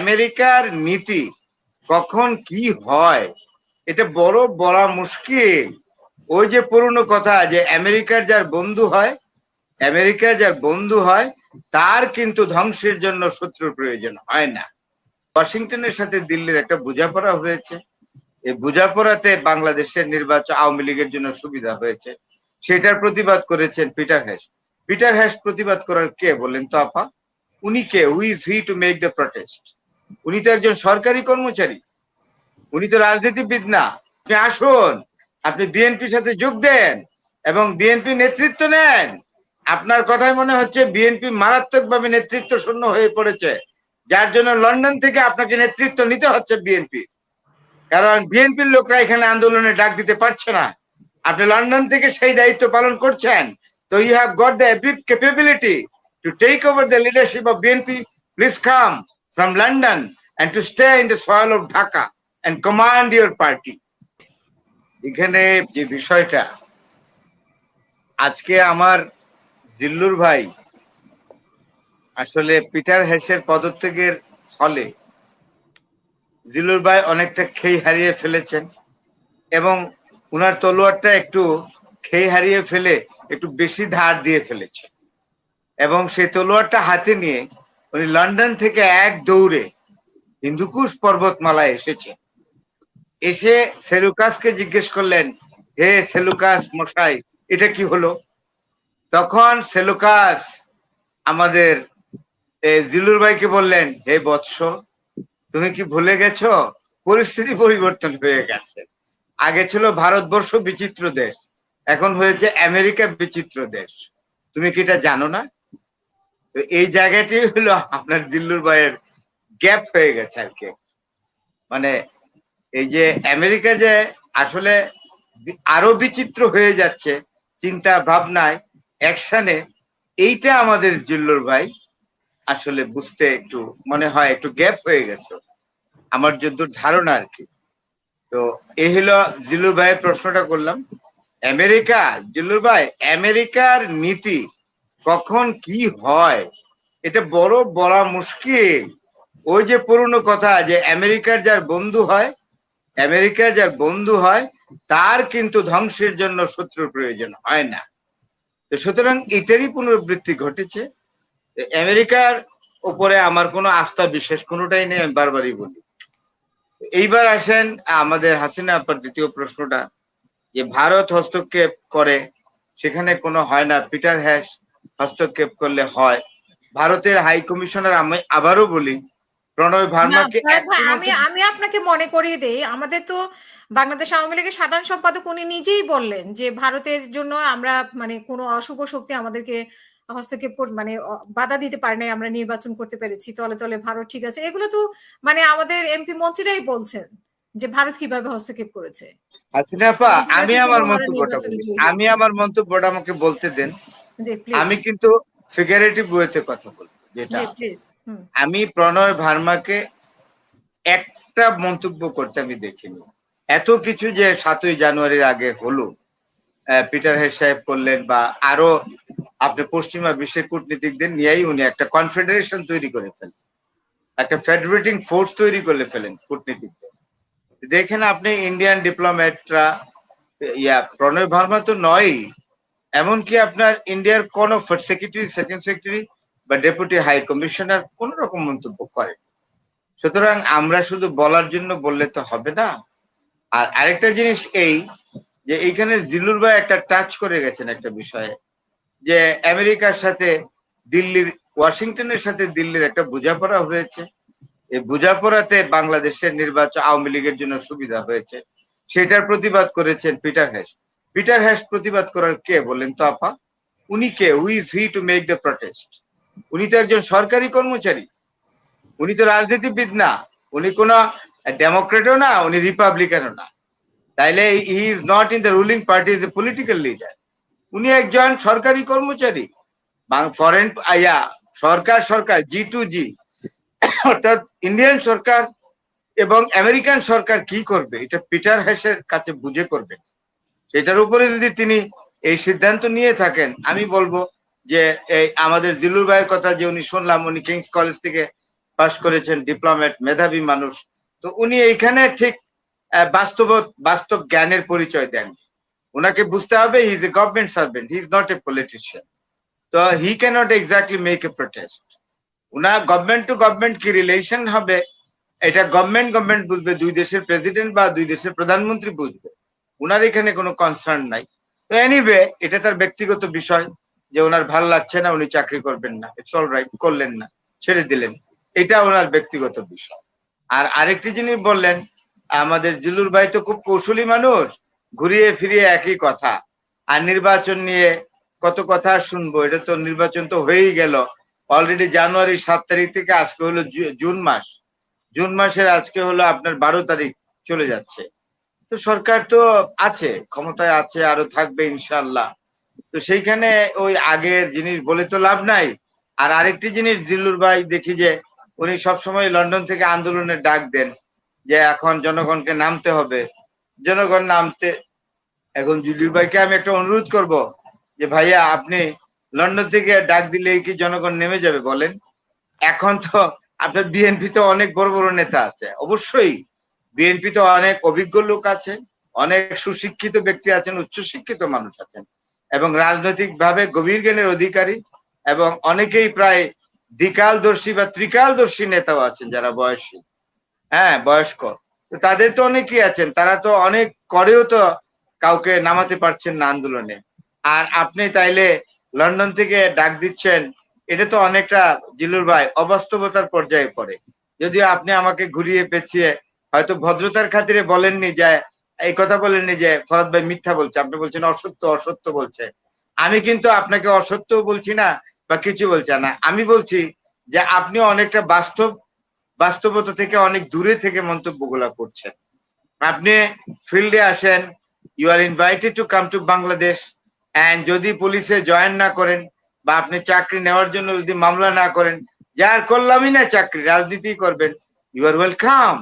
আমেরিকার নীতি কখন কি হয়, এটা বড় বলা মুশকিল। ওই যে পুরনো কথা যে আমেরিকার যার বন্ধু হয় আমেরিকা যার বন্ধু হয়, তার কিন্তু ধ্বংসের জন্য শত্রুর প্রয়োজন হয় না। ওয়াশিংটনের সাথে দিল্লির একটা বোঝাপড়া হয়েছে। এই বোঝাপড়াতে বাংলাদেশের নির্বাচন আওয়ামী লীগের জন্য সুবিধা হয়েছে। সেটার প্রতিবাদ করেছেন পিটার হ্যাশ। পিটার হ্যাশ প্রতিবাদ করার কে বলেন তো আপা? উনি কে? We is he to make the protest উনি তো একজন সরকারি কর্মচারী। উনি তো রাজনীতিবিদ না। আপনি আসুন, আপনি বিএনপির সাথে যোগ দেন এবং বিএনপি নেতৃত্ব নেন। আপনার কথায় মনে হচ্ছে বিএনপি মারাত্মকভাবে নেতৃত্ব শূন্য হয়ে পড়েছে। যার জন্য লন্ডন থেকে আপনাকে নেতৃত্ব নিতে হচ্ছে বিএনপি। কারণ বিএনপির লোকরা এখানে আন্দোলনে ডাক দিতে পারছে না। আপনি লন্ডন থেকে সেই দায়িত্ব পালন করছেন। তো you have got the capability to take over the leadership of B N P please come from London and to stay in the soil of Dhaka and command your party. এখানে যে বিষয়টা, আজকে আমার জিল্লুর ভাই আসলে পিটার হেসের পদত্যাগের ফলে জিল্লুর ভাই অনেকটা খেই হারিয়ে ফেলেছেন এবং উনার তলোয়ারটা একটু খেই হারিয়ে ফেলে একটু বেশি ধার দিয়ে ফেলেছে এবং সেই তলোয়ারটা হাতে নিয়ে উনি লন্ডন থেকে এক দৌড়ে হিন্দুকুশ পর্বতমালায় এসেছে। এসে সেলুকাসকে জিজ্ঞেস করলেন, হে সেলুকাস মশাই, এটা কি হলো? তখন সেলুকাস আমাদের জিলুর ভাইকে বললেন, হে বৎস, তুমি কি ভুলে গেছো? পরিস্থিতি পরিবর্তন হয়ে গেছে। আগে ছিল ভারতবর্ষ বিচিত্র দেশ, এখন হয়েছে আমেরিকা বিচিত্র দেশ। তুমি কি এটা জানো না? এই জায়গাটি হলো আপনার দিল্লুর ভাইয়ের গ্যাপ হয়ে গেছে আর কি। মানে এই যে আমেরিকা যে আসলে আরও বিচিত্র হয়ে যাচ্ছে, চিন্তা ভাবনায়, অ্যাকশনে, এইটা আমাদের জিল্লুর ভাই আসলে বুঝতে একটু, মনে হয় একটু গ্যাপ হয়ে গেছে। আমার যদ্দূর ধারণা আর কি। তো এই হলো জিল্লুর ভাইয়ের প্রশ্নটা করলাম। আমেরিকা, জিল্লুর ভাই, আমেরিকার নীতি কখন কি হয়? এটা বড় বলা মুশকিল। ওই যে পুরনো কথা যে আমেরিকার যার বন্ধু হয় আমেরিকা যার বন্ধু হয়, তার কিন্তু ধ্বংসের জন্য শত্রুর প্রয়োজন হয় না। তো সুতরাং এটারই পুনরাবৃত্তি ঘটেছে। আমেরিকার উপরে আমার কোনো আস্থা বিশেষ কোনোটাই নেই, আমি বারবারই বলি। এইবার আসেন আমাদের হাসিনা আপার দ্বিতীয় প্রশ্নটা, যে ভারত হস্তক্ষেপ করে, সেখানে কোনো হয় না। পিটার হ্যাশ হস্তক্ষেপ করলে হয়। ভারতের হাই কমিশনার আমি আবারও বলি প্রণয় ভার্মাকে আমি আমি আপনাকে মনে করিয়ে দেই আমাদের তো বাংলাদেশ আওয়ামী লীগের সাধারণ সম্পাদক উনি নিজেই বললেন যে ভারতের জন্য আমরা মানে কোনো অশুভ শক্তি আমাদেরকে হস্তক্ষেপ মানে বাধা দিতে পারে নাই আমরা নির্বাচন করতে পেরেছি তলে তলে ভারত ঠিক আছে। এগুলো তো মানে আমাদের এমপি মন্ত্রীরাই বলছেন যে ভারত কীভাবে হস্তক্ষেপ করেছে। আমি আমার মন্তব্যটা আমি আমার মন্তব্যটা আমাকে বলতে দেন। আমি কিন্তু ফিগারেটিভ ওয়েতে কথা বলব যেটা আমি প্রণয় ভার্মাকে একটা মন্তব্য করতে আমি দেখিনি। এত কিছু যে সাতই জানুয়ারির আগে হলো পিটার হেড সাহেব করলেন বা আরও আপনি পশ্চিমা বিশ্বের কূটনীতিকদের নিয়েই উনি একটা কনফেডারেশন তৈরি করে ফেলেন একটা ফেডারেটিং ফোর্স তৈরি করে ফেলেন কূটনীতিকদের। দেখেন আপনি ইন্ডিয়ান ডিপ্লোম্যাটরা ইয়া প্রণয় ভার্মা তো নয়ই এমনকি আপনার ইন্ডিয়ার কোন ফার্স্ট সেক্রেটারি সেকেন্ড সেক্রেটারি বা ডেপুটি হাই কমিশনার কোন রকম মন্তব্য করে সুতরাং আমরা শুধু বলার জন্য বললে তো হবে না। আর আরেকটা জিনিস এই যে এইখানে জিলুর ভাই একটা টাচ করে গেছেন একটা বিষয়ে, যে আমেরিকার সাথে দিল্লির, ওয়াশিংটনের সাথে দিল্লির একটা বোঝাপড়া হয়েছে। এই বোঝাপড়াতে বাংলাদেশের নির্বাচন আওয়ামী লীগের জন্য সুবিধা হয়েছে। সেটার প্রতিবাদ করেছেন পিটার হ্যাশ পিটার হ্যাশ প্রতিবাদ করার কে বললেন তো আপা? উনি কে? Who's he to make the protest উনি তো একজন সরকারি কর্মচারী। উনি তো রাজনীতিবিদ না। উনি কোন ডেমোক্রেটও না, উনি রিপাবলিকানও না। তাইলে he is not in the ruling party is a political leader উনি একজন সরকারি কর্মচারী। ফরেন আইয়া সরকার সরকার জি টু জি অর্থাৎ ইন্ডিয়ান সরকার এবং আমেরিকান সরকার কি করবে? এটা পিটার হ্যাসের কাছে বুঝে করবে সেটার উপরে যদি তিনি এই সিদ্ধান্ত নিয়ে থাকেন, আমি বলব যে এই আমাদের জিলুর ভাইয়ের কথা যে উনি শুনলাম, উনি কিংস কলেজ থেকে পাশ করেছেন ডিপ্লোমেট মেধাবী মানুষ। তো উনি এইখানে ঠিক বাস্তব বাস্তব জ্ঞানের পরিচয় দেন। ওনাকে বুঝতে হবে he is a government servant he is not a politician তো he cannot exactly make a protest owner government to government কি রিলেশন হবে, এটা গভর্নমেন্ট গভর্নমেন্ট বুঝবে, দুই দেশের প্রেসিডেন্ট বা দুই দেশের প্রধানমন্ত্রী বুঝবে। ওনার এখানে কোনো কনসার্ন নাই। তো এনিওয়ে এটা তার ব্যক্তিগত বিষয় যে ওনার ভালো লাগছে না, উনি চাকরি করবেন না। ইটস অল রাইট করলেন না, ছেড়ে দিলেন। এটা ওনার ব্যক্তিগত বিষয়। আর আরেকটি জিনিস বললেন, আমাদের জিলুর ভাই তো খুব কৌশলী মানুষ, ঘুরিয়ে ফিরিয়ে একই কথা। আর নির্বাচন নিয়ে কত কথা শুনব, এটা তো নির্বাচন তো হয়েই গেল। অলরেডি জানুয়ারি সাত তারিখ থেকে আজকে হলো জুন মাস। জুন মাসের আজকে হলো আপনার বারো তারিখ চলে যাচ্ছে। তো সরকার তো আছে, ক্ষমতায় আছে, আরও থাকবে ইনশাল্লাহ তো সেইখানে ওই আগের জিনিস বলে তো লাভ নাই। আর আরেকটি জিনিস জিল্লুর ভাই দেখি যে, উনি সবসময় লন্ডন থেকে আন্দোলনের ডাক দেন, যে এখন জনগণকে নামতে হবে। জনগণ নামতে, এখন জিল্লুর ভাইকে আমি একটা অনুরোধ করব, যে ভাইয়া, আপনি লন্ডন থেকে ডাক দিলেই কি জনগণ নেমে যাবে বলেন? এখন তো আপনার বিএনপি তো অনেক বড় বড় নেতা আছে, অবশ্যই। বিএনপি তো অনেক অভিজ্ঞ লোক আছে অনেক সুশিক্ষিত ব্যক্তি আছেন, উচ্চশিক্ষিত মানুষ আছেন এবং রাজনৈতিক ভাবে গভীর জ্ঞানের অধিকারী এবং অনেকেই প্রায় দ্বিকালদর্শী বা ত্রিকালদর্শী নেতাও আছেন যারা বয়সী। হ্যাঁ বয়স্ক। তো তাদের তো অনেকেই আছেন, তারা তো অনেক করেও তো কাউকে নামাতে পারছেন না আন্দোলনে। আর আপনি তাইলে লন্ডন থেকে ডাক দিচ্ছেন, এটা তো অনেকটা জিলুর ভাই অবাস্তবতার পর্যায়ে পড়ে। যদিও আপনি আমাকে ঘুরিয়ে পেঁচিয়ে হয়তো ভদ্রতার খাতিরে বলেননি যে, এই কথা বলেননি যে, ফরাদ ভাই মিথ্যা বলছে, আপনি বলছেন অসত্য অসত্য বলছে। আমি কিন্তু আপনাকে অসত্য বলছি না, বা কিছু বলছি না। আমি বলছি যে, আপনি অনেকটা বাস্তব, বাস্তবতা থেকে অনেক দূরে থেকে মন্তব্যগুলা করছেন। আপনি ফিল্ডে আসেন you are invited to come to Bangladesh and যদি পুলিশে জয়েন না করেন, বা আপনি চাকরি নেওয়ার জন্য যদি মামলা না করেন, যার করলামই না চাকরি রাজনীতি করবেন you are welcome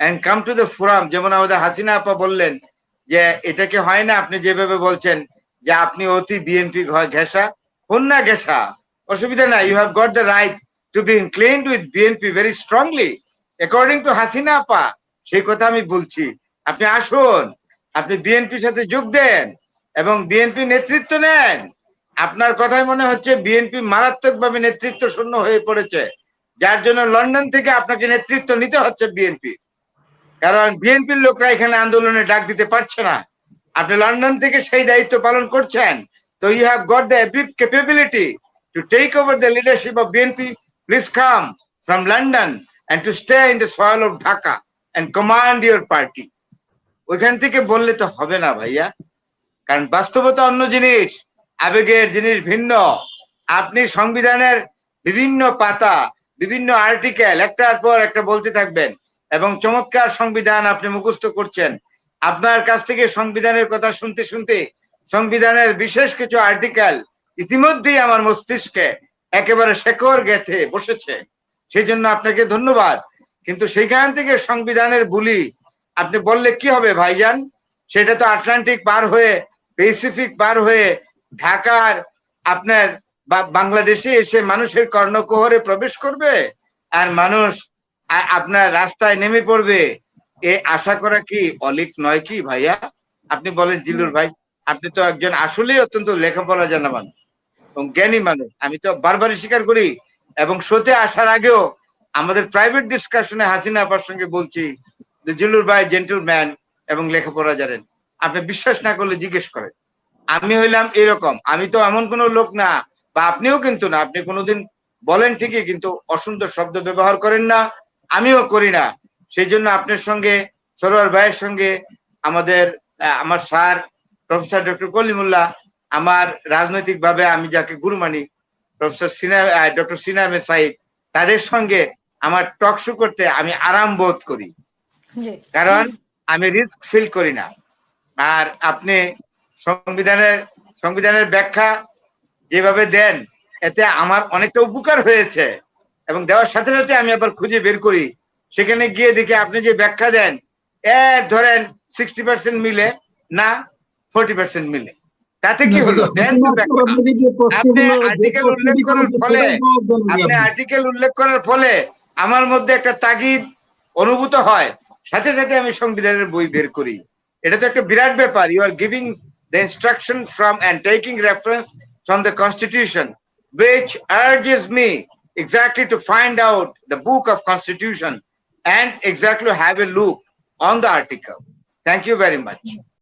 and come to the forum যেমন আমাদের হাসিনা আপা বললেন যে এটাকে হয় না? আপনি যেভাবে বলছেন যে, আপনি অতি বিএনপি ঘেঁষা। হন না ঘেঁষা। অসুবিধা নাই। You have got the right to be inclined with BNP very strongly according to Hasina apa, সেই কথা আমি বলছি। আপনি আসুন, আপনি বিএনপির সাথে যোগ দেন এবং বিএনপি নেতৃত্ব নেন। আপনার কথাই মনে হচ্ছে বিএনপি মারাত্মকভাবে নেতৃত্ব শূন্য হয়ে পড়েছে। যার জন্য লন্ডন থেকে আপনাকে নেতৃত্ব নিতে হচ্ছে বিএনপি কারণ বিএনপির লোকরা এখানে আন্দোলনে ডাক দিতে পারছে না। আপনি লন্ডন থেকে সেই দায়িত্ব পালন করছেন। তো you have got the capability to take over the leadership of BNP please come from London and to stay in the soil of Dhaka and command your party ওইখান থেকে বললে তো হবে না ভাইয়া। কারণ বাস্তবতা অন্য জিনিস। আবেগের জিনিস ভিন্ন। আপনি সংবিধানের বিভিন্ন পাতা, বিভিন্ন আর্টিকেল একটার পর একটা বলতে থাকবেন। এবং চমৎকার সংবিধান আপনি মুখস্থ করছেন। আপনার কাছ থেকে সংবিধানের কথা শুনতে শুনতে সংবিধানের বিশেষ কিছু আর্টিকেল ইতিমধ্যেই আমার মস্তিষ্কে একেবারে শেকড় গেথে বসেছে। সেই জন্য আপনাকে ধন্যবাদ। কিন্তু সেইখান থেকে সংবিধানের বুলি আপনি বললে কি হবে ভাইজান? সেটা তো আটলান্টিক পার হয়ে প্যাসিফিক পার হয়ে ঢাকার আপনার বাংলাদেশে এসে মানুষের কর্ণকোহরে প্রবেশ করবে? আর মানুষ আপনার রাস্তায় নেমে পড়বে। এ আশা করা কি অলিক নয় কি ভাইয়া? আপনি বলেন জিলুর ভাই আপনি তো একজন আসলেই অত্যন্ত লেখাপড়া জানা মানুষ এবং জ্ঞানী মানুষ। আমি তো বারবারই স্বীকার করি এবং শোতে আসার আগেও আমাদের প্রাইভেট ডিসকাশনে হাসিনা আপার সঙ্গে বলছি যে জিলুর ভাই জেন্টলম্যান এবং লেখাপড়া জানেন। আপনি বিশ্বাস না করলে জিজ্ঞেস করেন। আমি হইলাম এরকম। আমি তো এমন কোনো লোক না বা আপনিও কিন্তু না। আপনি কোনোদিন বলেন ঠিকই কিন্তু অসুন্দর শব্দ ব্যবহার করেন না। আমিও করি না। সেই জন্য আপনার সঙ্গে সরোয়ার ভাইয়ের সঙ্গে আমাদের আমার স্যার প্রফেসর ডক্টর কলিমুল্লাহ আমার রাজনৈতিক ভাবে আমি যাকে গুরু মানি প্রফেসর সিনা ডক্টর সিনা আহমেদ সাইদ তাদের সঙ্গে আমার টক শো করতে আমি আরাম বোধ করি। কারণ আমি রিস্ক ফিল করি না। আর আপনি সংবিধানের সংবিধানের ব্যাখ্যা যেভাবে দেন এতে আমার অনেকটা উপকার হয়েছে। এবং দেওয়ার সাথে সাথে আমি আবার খুঁজে বের করি। সেখানে গিয়ে দেখি আপনি যে ব্যাখ্যা দেন এ ধরেন সিক্সটি পার্সেন্ট মিলে না ফোর্টি পার্সেন্ট মিলে। তাতে কি হলো? দেন আপনি আর্টিকেল উল্লেখ করার ফলে আপনি আর্টিকেল উল্লেখ করার ফলে আমার মধ্যে একটা তাগিদ অনুভূত হয়। সাথে সাথে আমি সংবিধানের বই বের করি। এটা তো একটা বিরাট ব্যাপার। You are giving the instruction from and taking reference from the constitution which urges me exactly to find out the book of constitution and exactly have a look on the article. Thank you very much.